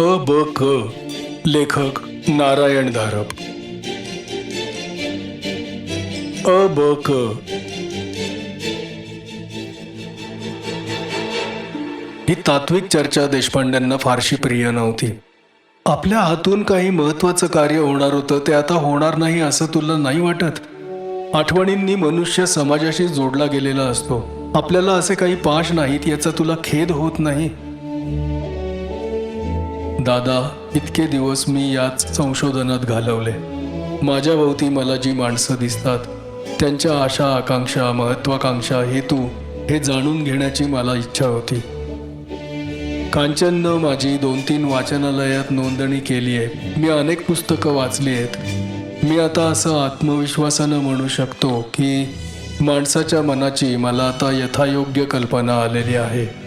अ ब क लेखक नारायण धारप. अ ब क. ही तात्विक चर्चा देशपांड्यांना फारशी प्रिय नव्हती. आपल्या हातून काही महत्वाचं कार्य होणार होतं ते आता होणार नाही असं तुला नाही वाटत? आठवणींनी मनुष्य समाजाशी जोडला गेलेला असतो. आपल्याला असे काही पाश नाहीत याचा तुला खेद होत नाही? दादा इतके दिवस मी याच संशोधनात घालवले. माझ्या भोवती मला जी माणसं दिसतात त्यांच्या आशा आकांक्षा महत्वाकांक्षा हेतू हे जाणून घेण्याची मला इच्छा होती. कांचननं माझी दोन तीन वाचनालयात नोंदणी केली आहे. मी अनेक पुस्तकं वाचली आहेत. मी आता असं आत्मविश्वासानं म्हणू शकतो की माणसाच्या मनाची मला आता यथायोग्य कल्पना आलेली आहे.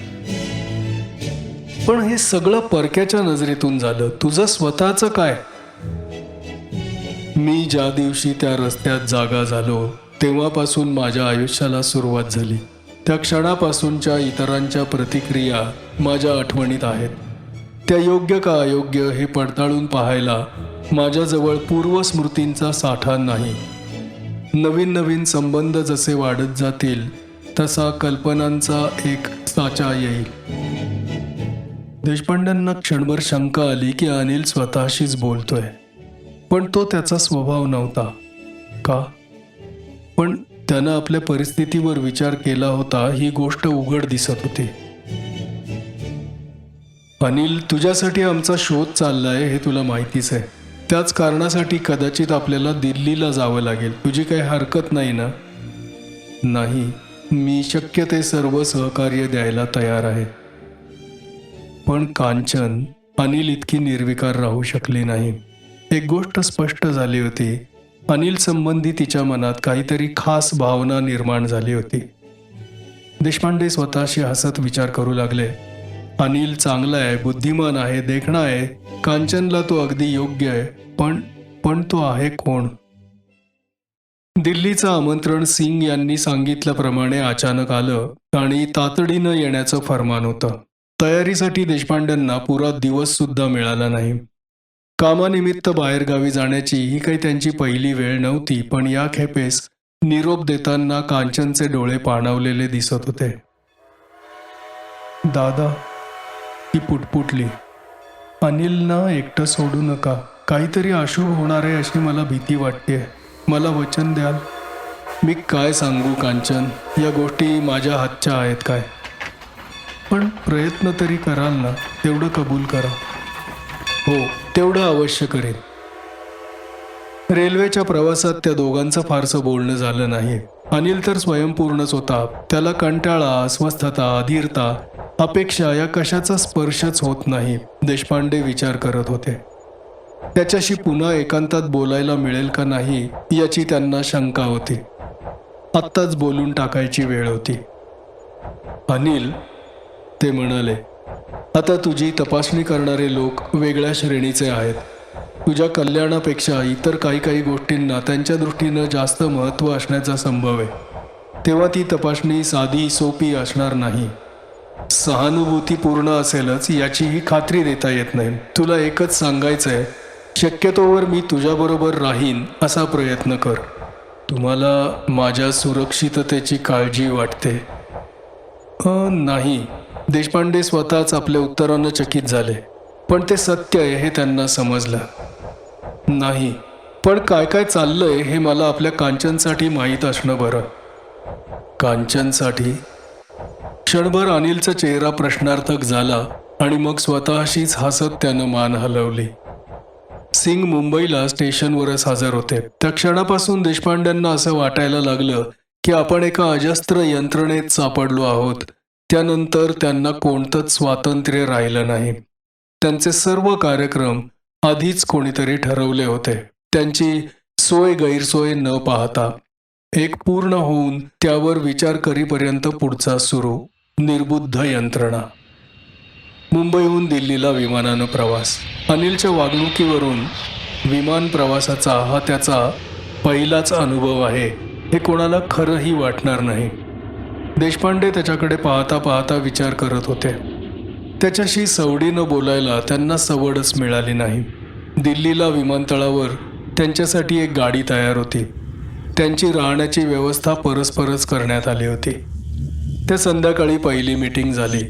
पण हे सगळं परक्याच्या नजरेतून झालं. तुझं स्वतःचं काय? मी ज्या दिवशी त्या रस्त्यात जागा झालो तेव्हापासून माझ्या आयुष्याला सुरुवात झाली. त्या क्षणापासूनच्या इतरांच्या प्रतिक्रिया माझ्या आठवणीत आहेत. त्या योग्य का अयोग्य हे पडताळून पाहायला माझ्याजवळ पूर्वस्मृतींचा साठा नाही. नवीन नवीन संबंध जसे वाढत जातील तसा कल्पनांचा एक साचा येईल. देशपांड्यांना क्षणभर शंका आली की अनिल स्वतःशीच बोलतोय. पण तो त्याचा स्वभाव नव्हता. का? पण त्यानं आपल्या परिस्थितीवर विचार केला होता ही गोष्ट उघड दिसत होती. अनिल तुझ्यासाठी आमचा शोध चाललाय हे तुला माहितीच आहे. त्याच कारणासाठी कदाचित आपल्याला दिल्लीला जावं लागेल. तुझी काही हरकत नाही ना? नाही. मी शक्य ते सर्व सहकार्य द्यायला तयार आहे. पण कांचन अनिल इतकी निर्विकार राहू शकली नाही. एक गोष्ट स्पष्ट झाली होती. अनिल संबंधी तिच्या मनात काहीतरी खास भावना निर्माण झाली होती. देशपांडे स्वतःशी हसत विचार करू लागले. अनिल चांगला आहे बुद्धिमान आहे देखणा आहे. कांचनला तो अगदी योग्य आहे पण पण तो आहे कोण? दिल्लीचं आमंत्रण सिंग यांनी सांगितल्याप्रमाणे अचानक आलं आणि तातडीनं येण्याचं फरमान होतं. तयारीसाठी देशपांड्यांना पुरा दिवस सुद्धा मिळाला नाही. कामानिमित्त बाहेरगावी जाण्याची ही काही त्यांची पहिली वेळ नव्हती पण या खेपेस निरोप देताना कांचनचे डोळे पाणावलेले दिसत होते. दादा ती पुटपुटली. अनिलना एकटं सोडू नका. काहीतरी अशुभ होणार आहे अशी मला भीती वाटते मला वचन द्याल? मी काय सांगू कांचन? या गोष्टी माझ्या हातच्या आहेत काय? पण प्रयत्न तरी कराल ना तेवढं कबूल करा. हो तेवढं अवश्य करेन. रेल्वेच्या प्रवासात त्या दोघांचं फारसं बोलणं झालं नाही. अनिल तर स्वयंपूर्णच होता. त्याला कंटाळा अस्वस्थता अधीरता अपेक्षा या कशाचा स्पर्शच होत नाही देशपांडे विचार करत होते. त्याच्याशी पुन्हा एकांतात बोलायला मिळेल का नाही याची त्यांना शंका होती. आत्ताच बोलून टाकायची वेळ होती. अनिल ते म्हणाले आता तुझी तपासणी करणारे लोक वेगळ्या श्रेणीचे आहेत. तुझ्या कल्याणापेक्षा इतर काही काही गोष्टींना त्यांच्या दृष्टीनं जास्त महत्त्व असण्याचा संभव आहे. तेव्हा ती तपासणी साधी सोपी असणार नाही. सहानुभूती पूर्ण असेलच याचीही खात्री देता येत नाही. तुला एकच सांगायचं आहे शक्यतोवर मी तुझ्याबरोबर राहीन असा प्रयत्न कर. तुम्हाला माझ्या सुरक्षिततेची काळजी वाटते. नाही. देशपांडे स्वतःच आपल्या उत्तरानं चकित झाले. पण ते सत्य आहे हे त्यांना समजलं. नाही पण काय काय चाललंय हे मला आपल्या कांचनसाठी माहीत असणं बरं. कांचनसाठी? क्षणभर अनिलचा चेहरा प्रश्नार्थक झाला आणि मग स्वतःशीच हसत त्यानं मान हलवली. सिंग मुंबईला स्टेशनवरच हजर होते. त्या क्षणापासून देशपांड्यांना असं वाटायला लागलं की आपण एका अजस्त्र यंत्रणेत सापडलो आहोत. त्यानंतर त्यांना कोणतंच स्वातंत्र्य राहिलं नाही. त्यांचे सर्व कार्यक्रम आधीच कोणीतरी ठरवले होते. त्यांची सोय गैरसोय न पाहता एक पूर्ण होऊन त्यावर विचार करीपर्यंत पुढचा सुरू निर्बुद्ध यंत्रणा. मुंबईहून दिल्लीला विमानानं प्रवास. अनिलच्या वागणुकीवरून विमान प्रवासाचा हा त्याचा पहिलाच अनुभव आहे. हे कोणाला खरंही वाटणार नाही. देशपांडे त्याच्याकडे पाहता पाहता विचार करत होते. त्याच्याशी सवडीनं बोलायला त्यांना सवडच मिळाली नाही. दिल्लीला विमानतळावर त्यांच्यासाठी एक गाडी तयार होती. त्यांची राहण्याची व्यवस्था परस्परच करण्यात आली होती. त्या संध्याकाळी पहिली मीटिंग झाली.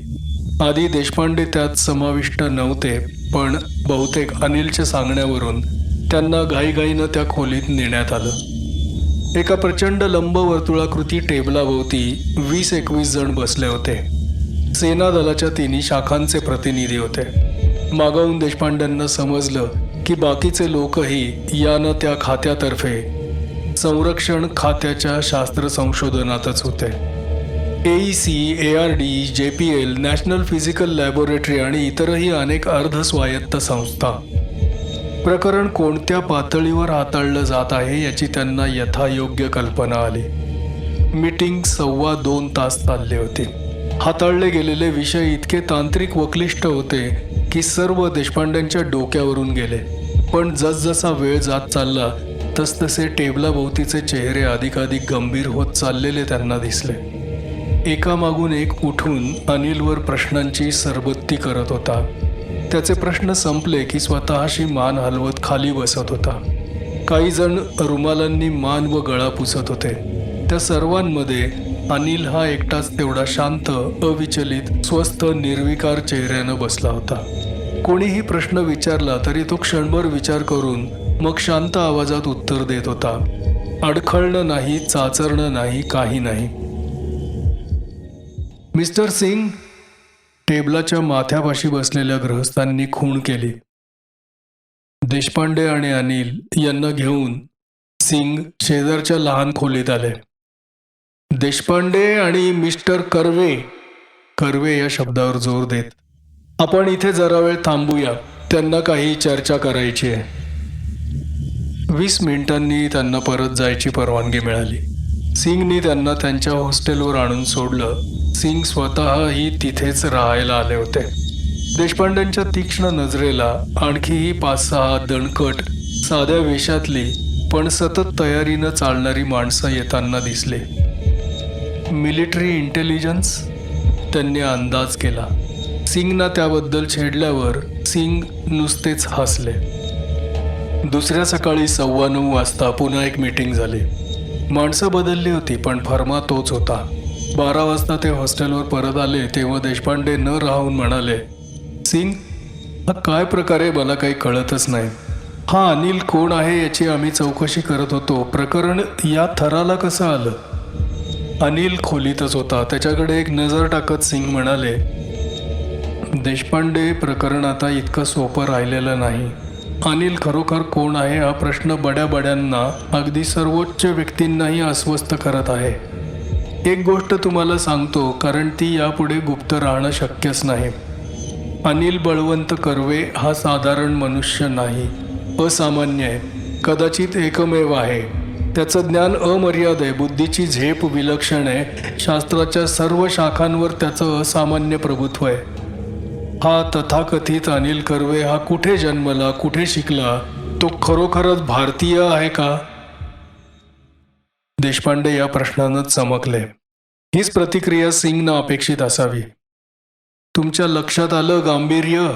आधी देशपांडे त्यात समाविष्ट नव्हते पण बहुतेक अनिलच्या सांगण्यावरून त्यांना घाईघाईनं त्या खोलीत नेण्यात आलं. एका प्रचंड लंबवर्तुळाकृती टेबलाभोवती वीस एकवीस जण बसले होते. सेना दलाच्या तिन्ही शाखांचे प्रतिनिधी होते. मागाहून देशपांड्यांना समजलं की बाकीचे लोकही यानं त्या खात्यातर्फे संरक्षण खात्याच्या शास्त्र संशोधनातच होते. A C A R D J P L national physical laboratory आणि इतरही अनेक अर्धस्वायत्त संस्था प्रकरण कोणत्या पातळीवर हाताळलं जात आहे याची त्यांना यथायोग्य कल्पना आली. मीटिंग सव्वा दोन तास चालले होती. हाताळले गेलेले विषय इतके तांत्रिक व क्लिष्ट होते की सर्व देशपांड्यांच्या डोक्यावरून गेले. पण जसजसा वेळ जात चालला तसतसे टेबलाभोवतीचे चेहरे अधिकाधिक गंभीर होत चाललेले त्यांना दिसले. एकामागून एक उठून अनिलवर प्रश्नांची सरबत्ती करत होता. त्याचे प्रश्न संपले की स्वतःशी मान हलवत खाली बसत होता. काही जण रुमालांनी मान व गळा पुसत होते. त्या सर्वांमध्ये अनिल हा एकटाच तेवढा शांत अविचलित स्वस्थ निर्विकार चेहऱ्यानं बसला होता. कोणीही प्रश्न विचारला तरी तो क्षणभर विचार करून मग शांत आवाजात उत्तर देत होता. अडखळणं नाही चाचरणं नाही काही नाही. मिस्टर सिंग टेबलाच्या माथ्यापाशी बसलेल्या गृहस्थांनी खूण केली. देशपांडे आणि अनिल यांना घेऊन सिंग शेजारच्या लहान खोलीत आले. देशपांडे आणि मिस्टर कर्वे कर्वे या शब्दावर जोर देत आपण इथे जरा वेळ थांबूया त्यांना काही चर्चा करायची आहे. वीस मिनिटांनी त्यांना परत जायची परवानगी मिळाली. सिंगनी त्यांना त्यांच्या हॉस्टेलवर आणून सोडलं. सिंग स्वतःही तिथेच राहायला आले होते. देशपांड्यांच्या तीक्ष्ण नजरेला आणखीही पाच सहा दणकट साध्या वेशातली पण सतत तयारीनं चालणारी माणसं येताना दिसली. Military intelligence? त्यांनी अंदाज केला. सिंगना त्याबद्दल छेडल्यावर सिंग नुसतेच हसले. दुसऱ्या सकाळी सव्वा नऊ वाजता पुन्हा एक मीटिंग झाली. माणसं बदलली होती पण फर्मा तोच होता. बारा वाजता ते हॉस्टेलवर परत आले तेव्हा देशपांडे न राहून म्हणाले सिंग हा काय प्रकारे मला काही कळतच नाही. हा अनिल कोण आहे याची आम्ही चौकशी करत होतो. प्रकरण या थराला कसं आलं? अनिल खोलीतच होता. त्याच्याकडे एक नजर टाकत सिंग म्हणाले देशपांडे प्रकरण आता इतकं सोपं राहिलेलं नाही. अनिल खरोखर कोण आहे हा प्रश्न बड्या बड्यांना अगदी सर्वोच्च व्यक्तींनाही अस्वस्थ करत आहे. एक गोष्ट तुम्हाला सांगतो कारण ती यापुढे गुप्त राहणं शक्यच नाही. अनिल बळवंत कर्वे हा साधारण मनुष्य नाही असामान्य आहे कदाचित एकमेव आहे. त्याचं ज्ञान अमर्याद आहे बुद्धीची झेप विलक्षण आहे शास्त्राच्या सर्व शाखांवर त्याचं असामान्य प्रभुत्व आहे. हा तथाकथित अनिल कर्वे हा कुठे जन्मला कुठे शिकला तो खरोखरच भारतीय आहे का? देशपांडे या प्रश्नानं चमकले. हीच प्रतिक्रिया सिंगनं अपेक्षित असावी. तुमच्या लक्षात आलं गांभीर्य?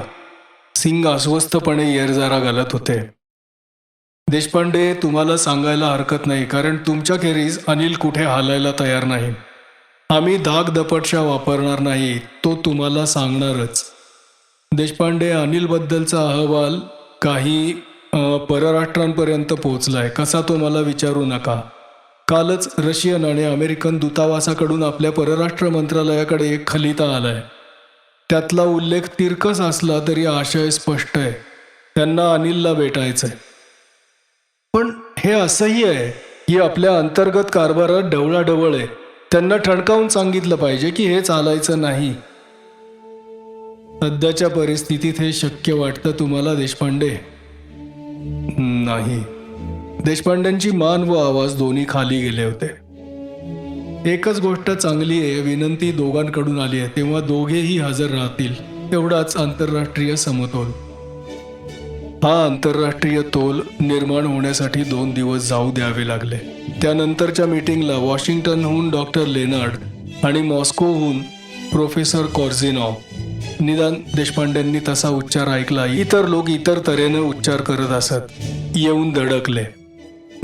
सिंग अस्वस्थपणे येरजारा घालत होते. देशपांडे तुम्हाला सांगायला हरकत नाही कारण तुमच्याखेरीज अनिल कुठे हालायला तयार नाही. आम्ही धाक दपटशा वापरणार नाही तो तुम्हाला सांगणारच. देशपांडे अनिलबद्दलचा अहवाल काही परराष्ट्रांपर्यंत पोहोचलाय कसा तो मला विचारू नका. कालच रशियन आणि अमेरिकन दूतावासाकडून आपल्या परराष्ट्र मंत्रालयाकडे एक खलिता आलाय. त्यातला उल्लेख तिरकस असला तरी आशय स्पष्ट आहे. त्यांना अनिलला भेटायचंय. पण हे असंही आहे की आपल्या अंतर्गत कारभारात ढवळाढवळ आहे. त्यांना ठणकावून सांगितलं पाहिजे की हे चालायचं नाही. सध्याच्या परिस्थितीत हे शक्य वाटतं तुम्हाला देशपांडे? नाही. देशपांड्यांची मान व आवाज दोन्ही खाली गेले होते. एकच गोष्ट चांगली आहे विनंती दोघांकडून आली आहे. तेव्हा दोघेही हजर राहतील तेवढाच आंतरराष्ट्रीय समतोल. हा आंतरराष्ट्रीय तोल निर्माण होण्यासाठी दोन दिवस जाऊ द्यावे लागले. त्यानंतरच्या मीटिंगला वॉशिंग्टनहून डॉक्टर लेनार्ड आणि मॉस्कोहून प्रोफेसर कॉर्झिनॉव निदान देशपांडेंनी तसा उच्चार ऐकला इतर लोक इतर तऱ्हेने उच्चार करत असत येऊन धडकले.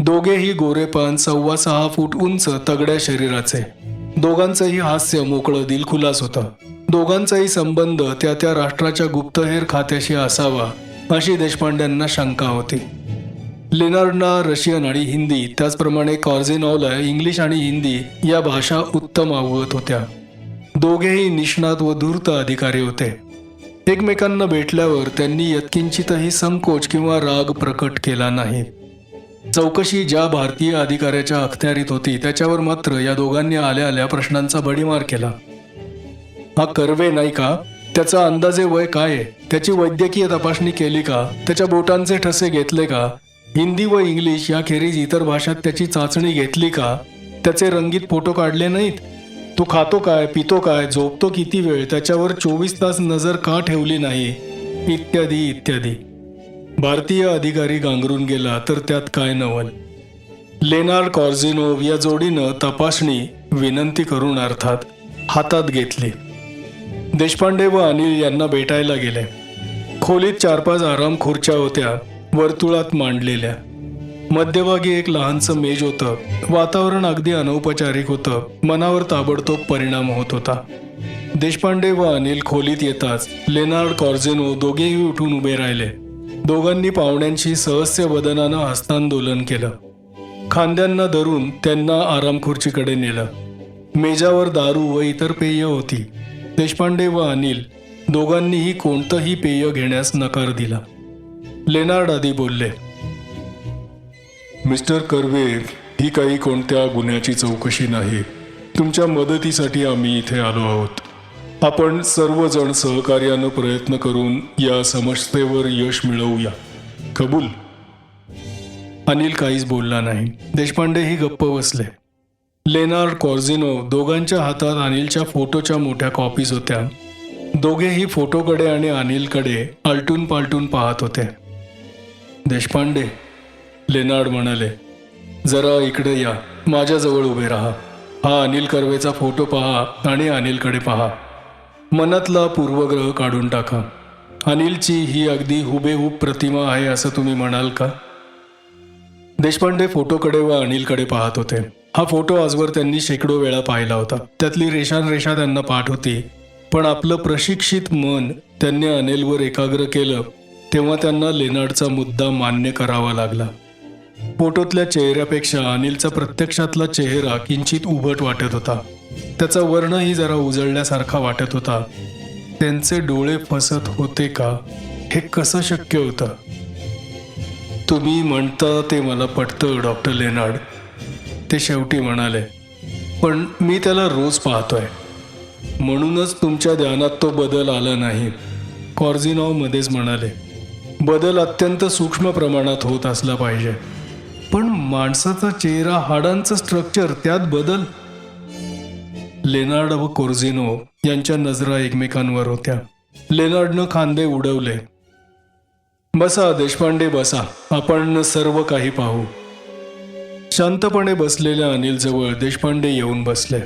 दोघेही गोरेपान सव्वा सहा फूट उंच तगड्या शरीराचे. दोघांचंही हास्य मोकळं दिलखुलास होतं. दोघांचाही संबंध त्या त्या राष्ट्राच्या गुप्तहेर खात्याशी असावा अशी देशपांड्यांना शंका होती. लेनार्डना रशियन आणि हिंदी त्याचप्रमाणे कॉर्झेनॉवला इंग्लिश आणि हिंदी या भाषा उत्तम अवगत होत्या. दोघेही निष्णात व धूर्त अधिकारी होते. एकमेकांना भेटल्यावर त्यांनी यत्किंचितही संकोच किंवा राग प्रकट केला नाही. चौकशी ज्या भारतीय अधिकाऱ्याच्या अखत्यारीत होती त्याच्यावर मात्र या दोघांनी आल्या आल्या प्रश्नांचा बडीमार केला. हा कर्वे नाही का? त्याचा अंदाजे वय काय आहे? त्याची वैद्यकीय तपासणी केली का? त्याच्या बोटांचे ठसे घेतले का? हिंदी व इंग्लिश याखेरीज इतर भाषात त्याची चाचणी घेतली का? त्याचे रंगीत फोटो काढले नाहीत? तो खातो काय पितो काय झोपतो किती वेळ? त्याच्यावर चोवीस तास नजर का ठेवली नाही? इत्यादी इत्यादी. भारतीय अधिकारी गांगरून गेला तर त्यात काय नवल? लेनार्ड कॉर्झिनोव या जोडीनं तपासणी विनंती करून अर्थात हातात घेतली. देशपांडे व अनिल यांना भेटायला गेले. खोलीत चार पाच आराम खुर्च्या होत्या वर्तुळात मांडलेल्या. मध्यभागी एक लहानसं मेज होतं. वातावरण अगदी अनौपचारिक होतं. मनावर ताबडतोब परिणाम होत होता. देशपांडे व अनिल खोलीत येताच लेनार्ड कॉर्झेनो दोघेही उठून उभे राहिले. दोघांनी पाहुण्यांशी सहस्य वदनानं हस्तांदोलन केलं. खांद्यांना धरून त्यांना आरामखुर्चीकडे नेलं. मेजावर दारू व इतर पेय होती. देशपांडे व अनिल दोघांनीही कोणतंही पेय घेण्यास नकार दिला. लेनार्ड आधी बोलले मिस्टर कर्वे ही काही कोणत्या गुन्ह्याची चौकशी नाही. तुमच्या मदतीसाठी आम्ही इथे आलो आहोत. आपण सर्वजण सहकार्यानं प्रयत्न करून या समस्येवर यश मिळवूया. कबूल. अनिल काहीच बोलला नाही. देशपांडेही गप्प बसले. लेनार्ड कॉर्झिनो दोघांच्या हातात अनिलच्या फोटोच्या मोठ्या कॉपीज होत्या. दोघेही फोटोकडे आणि अनिलकडे आलटून पालटून पाहत होते. देशपांडे लेनार्ड म्हणाले जरा इकडे या. माझ्याजवळ उभे राहा. हा अनिल कर्वेचा फोटो पहा आणि अनिलकडे पहा. मनातला पूर्वग्रह काढून टाका. अनिलची ही अगदी हुबेहूब प्रतिमा आहे असं तुम्ही म्हणाल का? देशपांडे फोटोकडे व अनिलकडे पाहत होते. हा फोटो आजवर त्यांनी शेकडो वेळा पाहिला होता. त्यातली रेषानरेषा त्यांना पाठ होती. पण आपलं प्रशिक्षित मन त्यांनी अनिलवर एकाग्र केलं तेव्हा त्यांना लेनार्डचा मुद्दा मान्य करावा लागला. फोटोतल्या चेहऱ्यापेक्षा अनिलचा प्रत्यक्षातला चेहरा किंचित उभट वाटत होता. त्याचा वर्णही जरा उजळल्यासारखा वाटत होता. त्यांचे डोळे फसत होते का? हे कसं शक्य होतं? तुम्ही म्हणता ते मला पटतं डॉक्टर लेनार्ड. ते शेवटी म्हणाले पण मी त्याला रोज पाहतोय. म्हणूनच तुमच्या ध्यानात तो बदल आला नाही. कॉर्झिनॉव मध्येच म्हणाले बदल अत्यंत सूक्ष्म प्रमाणात होत असला पाहिजे. पण माणसाचा चेहरा हाडांचं स्ट्रक्चर त्यात बदल लेनार्ड व कोर्झिनो यांच्या नजरा एकमेकांवर होत्या. लेनार्डनं खांदे उडवले. बसा देशपांडे बसा. आपण सर्व काही पाहू. शांतपणे बसलेल्या अनिलजवळ देशपांडे येऊन बसले.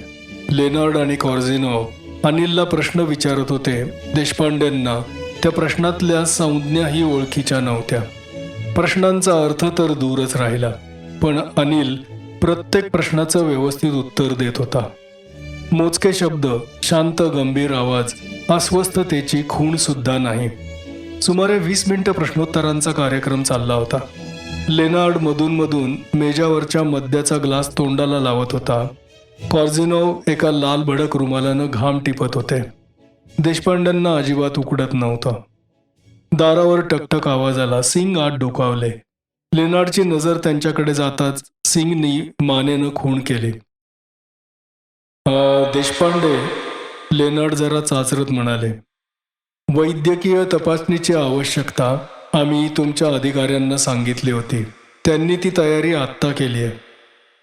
लेनार्ड आणि कॉर्झिनो अनिलला प्रश्न विचारत होते. देशपांडेंना त्या प्रश्नातल्या संज्ञाही ओळखीच्या नव्हत्या. प्रश्नांचा अर्थ तर दूरच राहिला पण अनिल प्रत्येक प्रश्नाचं व्यवस्थित उत्तर देत होता. मोजके शब्द शांत गंभीर आवाज अस्वस्थतेची खूण सुद्धा नाही. सुमारे वीस मिनिटं प्रश्नोत्तरांचा कार्यक्रम चालला होता. लेनार्ड मधून मधून मेजावरच्या मद्याचा ग्लास तोंडाला लावत होता. कॉर्झिनोव एका लाल भडक रुमालानं घाम टिपत होते. देशपांड्यांना अजिबात उकडत नव्हतं. दारावर टकटक आवाज आला सिंग आत डोकावले. लेनार्डची नजर त्यांच्याकडे जाताच सिंगनी मानेनं खूण केली. देशपांडे लेनार्ड जरा चाचरत म्हणाले वैद्यकीय तपासणीची आवश्यकता आम्ही तुमच्या अधिकाऱ्यांना सांगितली होती. त्यांनी ती तयारी आत्ता केली आहे.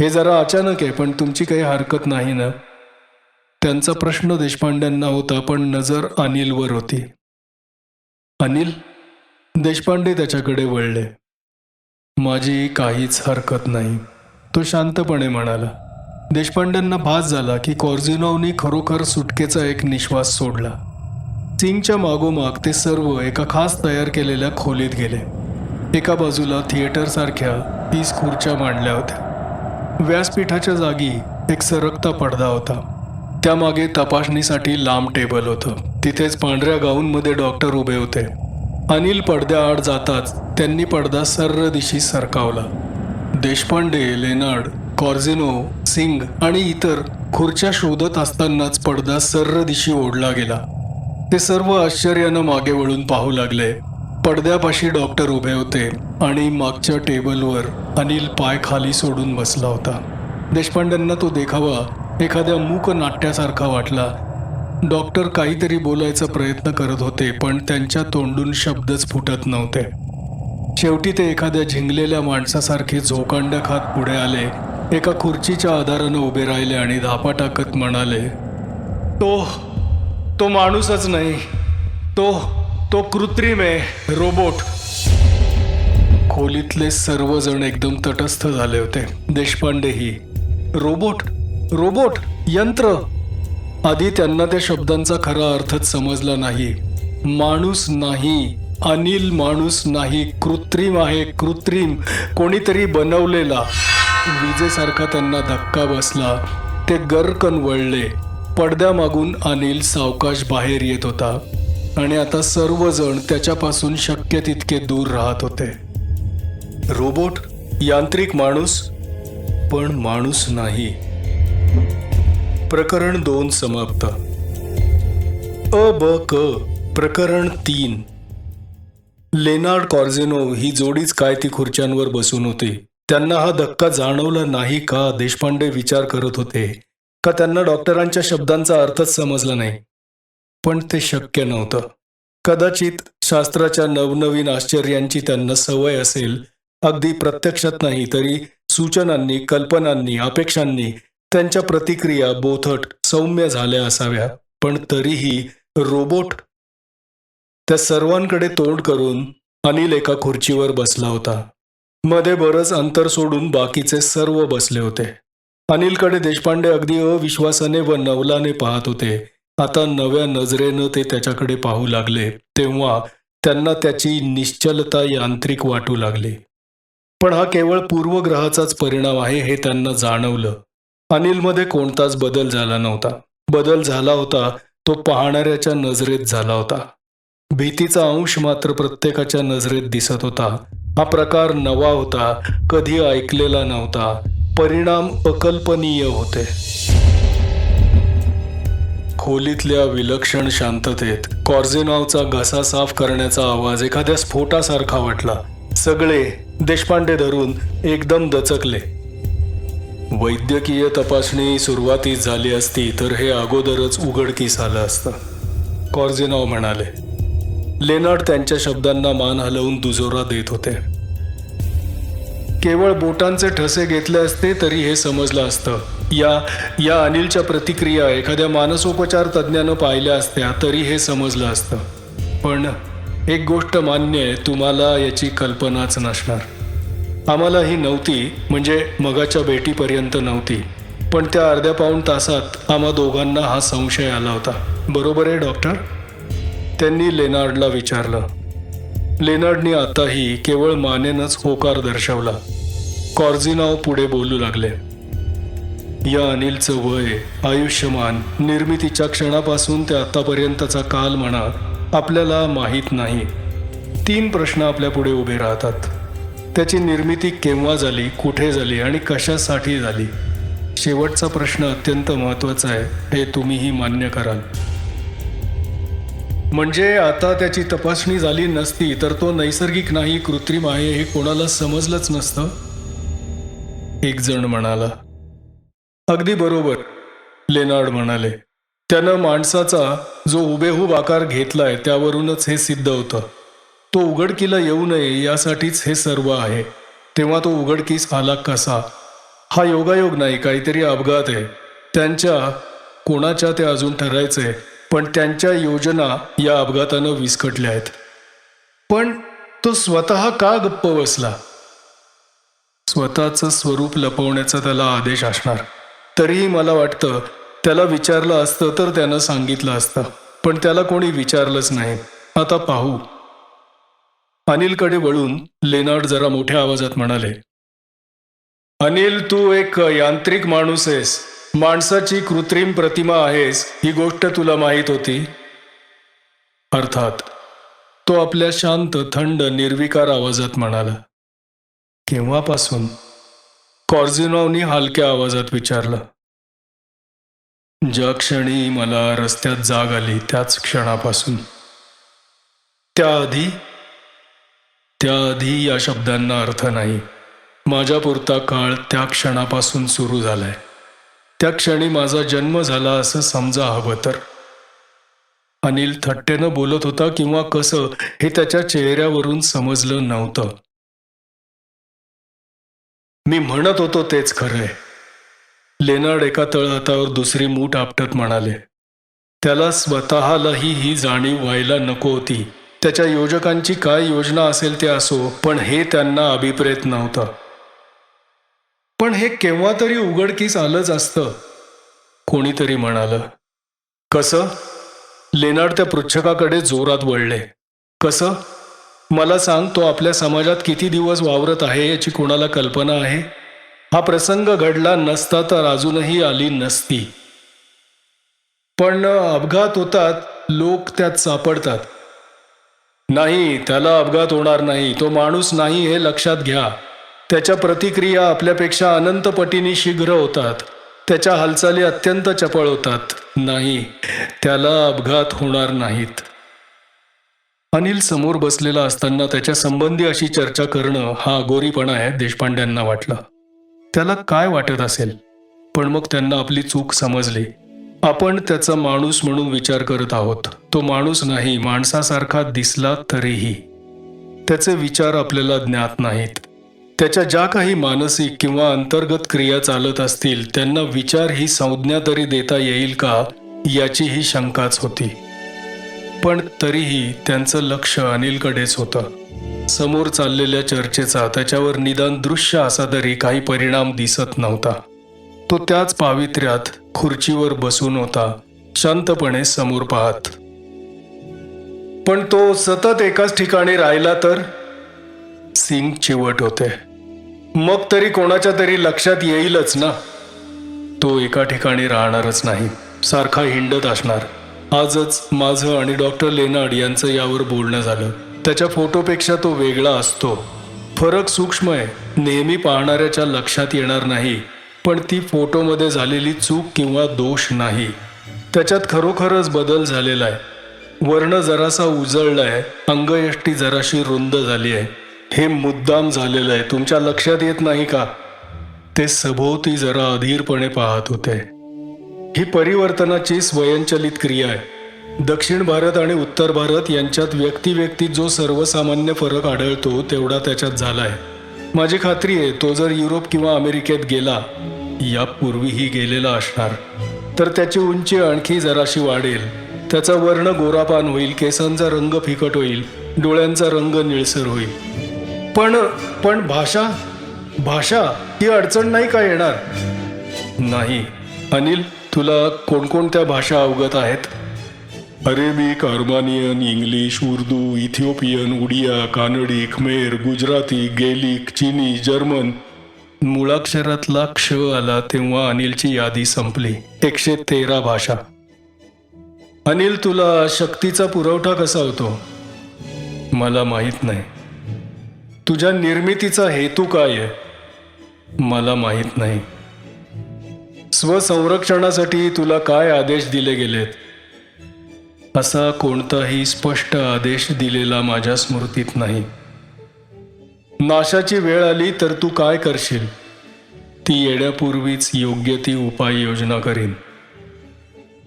हे जरा अचानक आहे पण तुमची काही हरकत नाही ना? त्यांचा प्रश्न देशपांड्यांना होता पण नजर अनिलवर होती. अनिल देशपांडे त्याच्याकडे वळले. माझी काहीच हरकत नाही तो शांतपणे म्हणाला. देशपांड्यांना भास झाला की कॉर्झिनोवनी खरोखर सुटकेचा एक निश्वास सोडला. सिंगच्या मागोमाग ते सर्व एका खास तयार केलेल्या खोलीत गेले. एका बाजूला थिएटरसारख्या तीस खुर्च्या मांडल्या होत्या. व्यासपीठाच्या जागी एक सरकता पडदा होता. त्यामागे तपासणीसाठी लांब टेबल होतं. तिथेच पांढऱ्या गाऊनमध्ये डॉक्टर उभे होते. अनिल पडद्याआड जाताच त्यांनी पडदा सर्र दिशी सरकावला. देशपांडे लेनार्ड कॉर्झेनो सिंग आणि इतर खुर्च्या शोधत असतानाच पडदा सर्र दिशी ओढला गेला. ते सर्व आश्चर्यानं मागे वळून पाहू लागले. पडद्यापाशी डॉक्टर उभे होते आणि मागच्या टेबलवर अनिल पाय खाली सोडून बसला होता. देशपांड्यांना तो देखावा एखाद्या मूक नाट्यासारखा वाटला. डॉक्टर काहीतरी बोलायचा प्रयत्न करत होते पण त्यांच्या तोंडून शब्दच फुटत नव्हते. शेवटी ते एखाद्या झिंगलेल्या माणसासारखे झोकांड खात पुढे आले एका खुर्चीच्या आधारानं उभे राहिले आणि धापा टाकत म्हणाले तो तो माणूसच नाही. तो तो कृत्रिम आहे. रोबोट. खोलीतले सर्वजण एकदम तटस्थ झाले होते. देशपांडेही रोबोट रोबोट यंत्र. आधी त्यांना त्या शब्दांचा खरा अर्थच समजला नाही. माणूस नाही अनिल माणूस नाही कृत्रिम आहे कृत्रिम. कोणीतरी बनवलेला. विजेसारखा त्यांना धक्का बसला. ते गरकन वळले पडद्यामागून अनिल सावकाश बाहेर येत होता. आणि आता सर्वजण त्याच्यापासून शक्य तितके दूर राहत होते. रोबोट? यांत्रिक माणूस? पण माणूस नाही. प्रकरण दोन समाप्त. अ ब क. प्रकरण तीन. लेनार्ड कॉर्झेनो ही जोडीच काय ती खुर्च्यांवर बसून होती. त्यांना हा धक्का जाणवला नाही का? देशपांडे विचार करत होते. का त्यांना डॉक्टरांच्या शब्दांचा अर्थच समजला नाही? पण ते शक्य नव्हतं. कदाचित शास्त्राच्या नवनवीन आश्चर्यांची त्यांना सवय असेल. अगदी प्रत्यक्षात नाही तरी सूचनांनी कल्पनांनी अपेक्षांनी त्यांच्या प्रतिक्रिया बोथट सौम्य झाल्या असाव्या. पण तरीही रोबोट त्या सर्वांकडे तोंड करून अनिल एका खुर्चीवर बसला होता. मध्ये बरंच अंतर सोडून बाकीचे सर्व बसले होते. अनिलकडे देशपांडे अगदी अविश्वासाने व नवलाने पाहत होते. आता नव्या नजरेनं ते त्याच्याकडे पाहू लागले तेव्हा त्यांना त्याची निश्चलता यांत्रिक वाटू लागली. पण हा केवळ पूर्वग्रहाचाच परिणाम आहे हे त्यांना जाणवलं. अनिलमध्ये कोणताच बदल झाला नव्हता. बदल झाला होता तो पाहणाऱ्याच्या नजरेत झाला होता. भीतीचा अंश मात्र प्रत्येकाच्या नजरेत दिसत होता. हा प्रकार नवा होता कधी ऐकलेला नव्हता. परिणाम अकल्पनीय होते. खोलीतल्या विलक्षण शांततेत कॉर्झेनॉवचा घसा साफ करण्याचा आवाज एखाद्या स्फोटासारखा वाटला. सगळे देशपांडे धरून एकदम दचकले. वैद्यकीय तपासणी सुरुवातीस झाली असती तर हे अगोदरच उघडकीस आलं असतं. कॉर्झेनॉव म्हणाले लेनार्ड त्यांच्या शब्दांना मान हलवून दुजोरा देत होते. केवळ बोटांचे ठसे घेतले असते तरी हे समजलं असतं. या या अनिलच्या प्रतिक्रिया एखाद्या मानसोपचार तज्ज्ञानं पाहिल्या असत्या तरी हे समजलं असतं. पण एक गोष्ट मान्य आहे तुम्हाला याची कल्पनाच नसणार. आम्हाला ही नव्हती म्हणजे मगाच्या भेटीपर्यंत नव्हती. पण त्या अर्ध्या पाऊण तासात आम्हा दोघांना हा संशय आला होता. बरोबर आहे डॉक्टर? त्यांनी लेनार्डला विचारलं. लेनार्डने आताही केवळ मानेनच होकार दर्शवला. कॉर्झिनाव पुढे बोलू लागले. या अनिलचं वय आयुष्यमान निर्मितीच्या क्षणापासून ते आतापर्यंतचा काल म्हणा आपल्याला माहीत नाही. तीन प्रश्न आपल्या पुढे उभे राहतात. त्याची निर्मिती केव्हा झाली कुठे झाली आणि कशासाठी झाली? शेवटचा प्रश्न अत्यंत महत्त्वाचा आहे हे तुम्हीही मान्य कराल. म्हणजे आता त्याची तपासणी झाली नसती तर तो नैसर्गिक नाही कृत्रिम आहे हे कोणाला समजलंच नसतं. एक जण म्हणाला अगदी बरोबर लेनार्ड म्हणाले. त्यानं माणसाचा जो हुबेहूब आकार घेतलाय त्यावरूनच हे सिद्ध होतं. तो उघडकीला येऊ नये यासाठीच हे सर्व आहे. तेव्हा तो उघडकीस आला कसा? हा योगायोग नाही काहीतरी अपघात आहे. त्यांच्या कोणाच्या ते अजून ठरायचंय. पण त्यांच्या योजना या अपघातानं विस्कटल्या आहेत. पण तो स्वतः का गप्प बसला? स्वतःचं स्वरूप लपवण्याचा त्याला आदेश असणार. तरीही मला वाटतं त्याला विचारलं असतं तर त्यानं सांगितलं असतं. पण त्याला कोणी विचारलंच नाही. आता पाहू. अनिलकडे वळून लेनार्ड जरा मोठ्या आवाजात म्हणाले अनिल तू एक यांत्रिक माणूस आहेस. माणसाची कृत्रिम प्रतिमा आहेस ही गोष्ट तुला माहीत होती? अर्थात तो आपल्या शांत थंड निर्विकार आवाजात म्हणाला. केव्हापासून? कॉर्झिनॉवनी हलक्या आवाजात विचारलं. ज्या क्षणी मला रस्त्यात जाग आली त्याच क्षणापासून. त्याआधी? त्याआधी या शब्दांना अर्थ नाही. माझ्यापुरता काळ त्या क्षणापासून सुरू झालाय. त्या क्षणी माझा जन्म झाला असं समजा हवं तर. अनिल थट्टेनं बोलत होता किंवा कसं हे त्याच्या चेहऱ्यावरून समजलं नव्हतं. मी म्हणत होतो तेच खरंय लेनार्ड एका तळहातावर दुसरी मूठ आपटत म्हणाले त्याला स्वतःलाही ही जाणीव व्हायला नको होती. त्याच्या योजकांची काय योजना असेल ते असो पण हे त्यांना अभिप्रेत नव्हतं. पण हे केव्हा तरी उघडकीस आलंच असतं. कोणीतरी म्हणालं कसं? लेनार्ड त्या पृच्छकाकडे जोरात वळले. कसं? मला सांग तो आपल्या समाजात किती दिवस वावरत आहे याची कोणाला कल्पना आहे? हा प्रसंग घडला नसता तर अजूनही आली नसती. पण अपघात होतात लोक त्यात सापडतात. नाही त्याला अपघात होणार नाही. तो माणूस नाही हे लक्षात घ्या. त्याच्या प्रतिक्रिया आपल्यापेक्षा अनंत पटीने शीघ्र होतात. त्याच्या हालचाली अत्यंत चपळ होतात. नाही त्याला अपघात होणार नाहीत. अनिल समोर बसलेला असताना त्याच्या संबंधी अशी चर्चा करणं हा अगोरीपणा आहे देशपांड्यांना वाटलं. त्याला काय वाटत असेल? पण मग त्यांना आपली चूक समजली. आपण त्याचा माणूस म्हणून विचार करत आहोत. तो माणूस नाही माणसासारखा दिसला तरीही. त्याचे विचार आपल्याला ज्ञात नाहीत. त्याच्या ज्या काही मानसिक किंवा अंतर्गत क्रिया चालत असतील त्यांना विचार ही संज्ञा तरी देता येईल का याची ही शंकाच होती. पण तरीही त्यांचं लक्ष अनिलकडेच होतं. समोर चाललेल्या चर्चेचा त्याच्यावर निदान दृश्य असा तरी काही परिणाम दिसत नव्हता. तो त्याच पावित्र्यात खुर्चीवर बसून होता शांतपणे समोर पाहत. पण तो सतत एकाच ठिकाणी राहिला तर? सिंग चिवट होते. मग तरी कोणाच्या तरी लक्षात येईलच ना. तो एका ठिकाणी राहणारच नाही. सारखा हिंडत असणार. आजच माझं आणि डॉक्टर लेनाड यांचं यावर बोलणं झालं. त्याच्या फोटोपेक्षा तो वेगळा असतो. फरक सूक्ष्म आहे. नेहमी पाहणाऱ्याच्या लक्षात येणार नाही. पण ती फोटोमध्ये झालेली चूक किंवा दोष नाही. त्याच्यात खरोखरच बदल झालेला आहे. वर्ण जरासा उजळलाय. अंगयष्टी जराशी रुंद झाली आहे. हे मुद्दाम झालेलं आहे. तुमच्या लक्षात येत नाही का? ते सभोवती जरा अधीरपणे पाहत होते. ही परिवर्तनाची स्वयंचलित क्रिया आहे. दक्षिण भारत आणि उत्तर भारत यांच्यात व्यक्ती व्यक्ती जो सर्वसामान्य फरक आढळतो तेवढा त्याच्यात झालाय. माझी खात्री आहे तो जर युरोप किंवा अमेरिकेत गेला यापूर्वीही गेलेला असणार. तर त्याची उंची आणखी जराशी वाढेल. त्याचा वर्ण गोरापान होईल केसांचा रंग फिकट होईल डोळ्यांचा रंग निळसर होईल. पण पण भाषा भाषा ही अडचण नाही का येणार? नाही. अनिल तुला कोणकोणत्या भाषा अवगत आहेत? Arabic Armenian English Urdu Ethiopian Odia Kanadi Khmer Gujarati Gaelic चीनी जर्मन. मुळाक्षरातला क्ष आला तेव्हा अनिलची यादी संपली. एकशे तेरा भाषा. अनिल तुला शक्तीचा पुरवठा कसा होतो? मला माहीत नाही. तुझ्या निर्मितीचा हेतू काय आहे? मला माहीत नाही. स्वसंरक्षणासाठी तुला काय आदेश दिले गेलेत? असा कोणताही स्पष्ट आदेश दिलेला माझ्या स्मृतीत नाही. नाशाची वेळ आली तर तू काय करशील? ती येण्यापूर्वीच योग्य ती उपाययोजना करीन.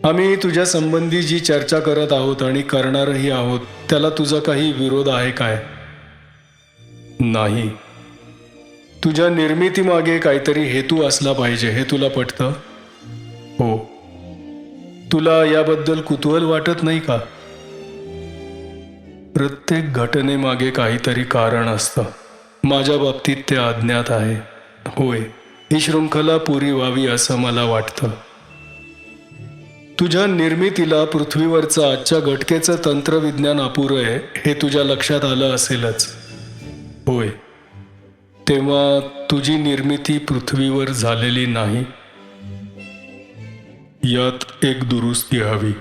आम्ही तुझ्या संबंधी जी चर्चा करत आहोत आणि करणारही आहोत त्याला तुझा काही विरोध आहे काय? नाही. तुझ्या निर्मितीमागे काहीतरी हेतू असला पाहिजे हे तुला पटतं? हो. तुला याबद्दल कुतूहल वाटत नाही का? प्रत्येक घटनेमागे काहीतरी कारण असतं. माझ्या बाबतीत ते अज्ञात आहे. होय ही शृंखला पुरी व्हावी असं मला वाटतं. तुझ्या निर्मितीला पृथ्वीवरचं आजच्या घटकेचं तंत्रविज्ञान अपुरं आहे हे तुझ्या लक्षात आलं असेलच. होय. तेव्हा तुझी निर्मिती पृथ्वीवर झालेली नाही. यात एक दुरुस्ती हवी.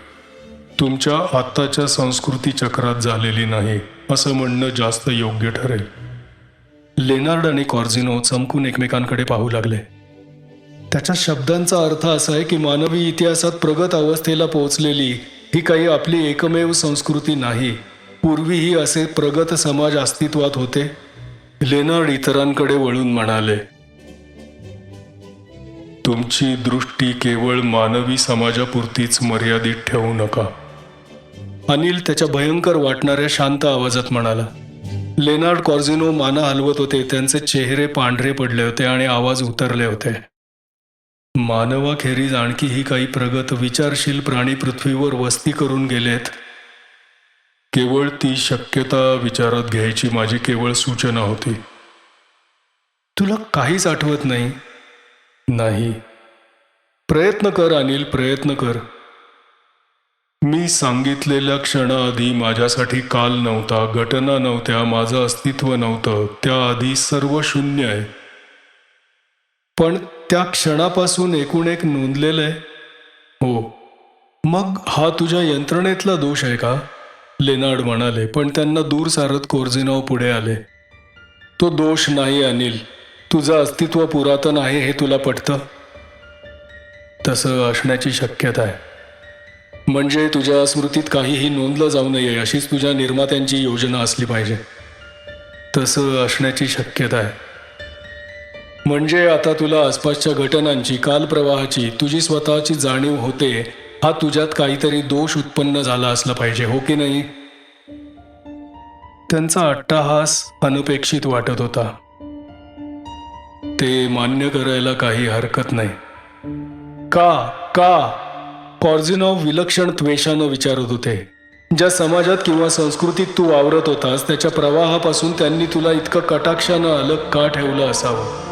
तुमच्या आत्ताच्या संस्कृती चक्रात झालेली नाही असं म्हणणं जास्त योग्य ठरेल. लेनार्ड आणि कॉर्झिनो चमकून एकमेकांकडे पाहू लागले. त्याच्या शब्दांचा अर्थ असा आहे की मानवी इतिहासात प्रगत अवस्थेला पोहोचलेली ही काही आपली एकमेव संस्कृती नाही. पूर्वीही असे प्रगत समाज अस्तित्वात होते. लेनार्ड इतरांकडे वळून म्हणाले तुमची दृष्टी केवळ मानवी समाजापुरतीच मर्यादित ठेवू नका. अनिल त्याच्या भयंकर वाटणाऱ्या शांत आवाजात म्हणाला लेनार्ड कॉर्झिनो माना हलवत होते त्यांचे चेहरे पांढरे पडले होते आणि आवाज उतरले होते. मानवाखेरीज आणखीही काही प्रगत विचारशील प्राणी पृथ्वीवर वस्ती करून गेलेत केवळ ती शक्यता विचारात घ्यायची माझी केवळ सूचना होती. तुला काहीच आठवत नाही? नाही. प्रयत्न कर अनिल प्रयत्न कर. मी सांगितलेल्या क्षणाआधी माझ्यासाठी काल नव्हता घटना नव्हत्या माझं अस्तित्व नव्हतं त्याआधी सर्व शून्य आहे. पण त्या क्षणापासून एकूण एक नोंदलेलं आहे. हो. मग हा तुझ्या यंत्रणेतला दोष आहे का? लेनार्ड म्हणाले पण त्यांना दूर सारत कोर्झिनाव पुढे आले. तो दोष नाही अनिल. तुझं अस्तित्व पुरातन आहे हे तुला पटतं? तसं असण्याची शक्यता आहे. म्हणजे तुझ्या स्मृतीत काहीही नोंदलं जाऊ नये अशीच तुझ्या निर्मात्यांची योजना असली पाहिजे. तसं असण्याची शक्यता आहे. म्हणजे आता तुला आसपासच्या घटनांची कालप्रवाहाची तुझी स्वतःची जाणीव होते हा तुझ्यात काहीतरी दोष उत्पन्न झाला असला पाहिजे हो की नाही? त्यांचा अट्टाहास अनपेक्षित वाटत होता. ते मान्य करायला काही हरकत नाही. का का? कॉर्झिनॉव विलक्षण त्वेषानं विचारत होते. ज्या समाजात किंवा संस्कृतीत तू वावरत होतास त्याच्या प्रवाहापासून त्यांनी तुला इतकं कटाक्षानं अलग का ठेवलं असावं?